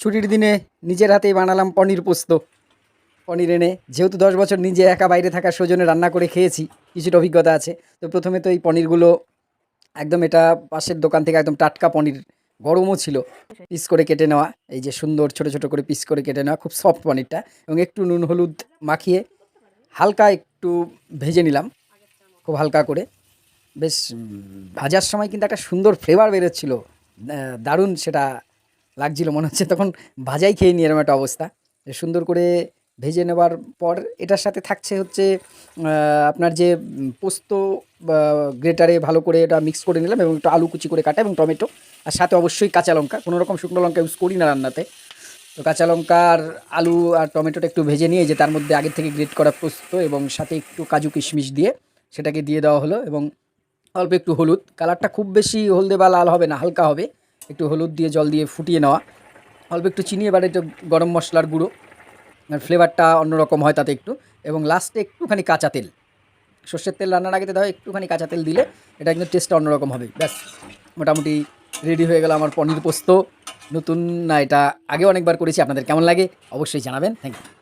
ছুটির দিনে নিজের হাতেই বানালাম পনির পোস্ত। পনির এনে যেহেতু দশ বছর নিজে একা বাইরে থাকা সজনে রান্না করে খেয়েছি, কিছুটা অভিজ্ঞতা আছে। তো প্রথমে তো এই পনিরগুলো একদম এটা পাশের দোকান থেকে একদম টাটকা পনির গরমও ছিল, পিস করে কেটে নেওয়া। এই যে সুন্দর ছোট ছোট করে পিস করে কেটে নেওয়া, খুব সফট পনিরটা এবং একটু নুন, হলুদ মাখিয়ে হালকা একটু ভেজে নিলাম, খুব হালকা করে। বেশ ভাজার সময় কিন্তু একটা সুন্দর ফ্লেভার বেরোচ্ছিল দারুণ সেটা লাগছিল, মনে হচ্ছে তখন ভাজাই খেয়ে নিয়ে এরকম একটা অবস্থা। সুন্দর করে ভেজে নেওয়ার পর এটার সাথে থাকছে হচ্ছে আপনার যে পোস্ত গ্রেটারে ভালো করে এটা মিক্স করে নিলাম এবং একটু আলু কুচি করে কাটা এবং টমেটো আর সাথে অবশ্যই কাঁচা লঙ্কা। কোনো রকম শুকনো লঙ্কা ইউজ করি না রান্নাতে। তো কাঁচা লঙ্কা আর আলু আর টমেটোটা একটু ভেজে নিয়ে যে তার মধ্যে আগে থেকে গ্রেট করা পোস্ত এবং সাথে একটু কাজু কিশমিশ দিয়ে সেটাকে দিয়ে দেওয়া হলো এবং অল্প একটু হলুদ। কালারটা খুব বেশি হলদে বা লাল হবে না, হালকা হবে। একটু হলুদ দিয়ে জল দিয়ে ফুটিয়ে নেওয়া। অল্প একটু চিনি, এবার একটু গরম মশলার গুঁড়ো। ফ্লেভারটা অন্যরকম হয় তাতে একটু। এবং লাস্টে একটুখানি কাঁচা তেল। সর্ষের তেল রান্নার আগে দাও, একটুখানি কাঁচা তেল দিলে এটা কিন্তু টেস্টটা অন্যরকম হবে। ব্যাস, মোটামুটি রেডি হয়ে গেল আমার পনির পোস্ত। নতুন না, এটা আগে অনেকবার করেছি। আপনাদের কেমন লাগে অবশ্যই জানাবেন। Thank you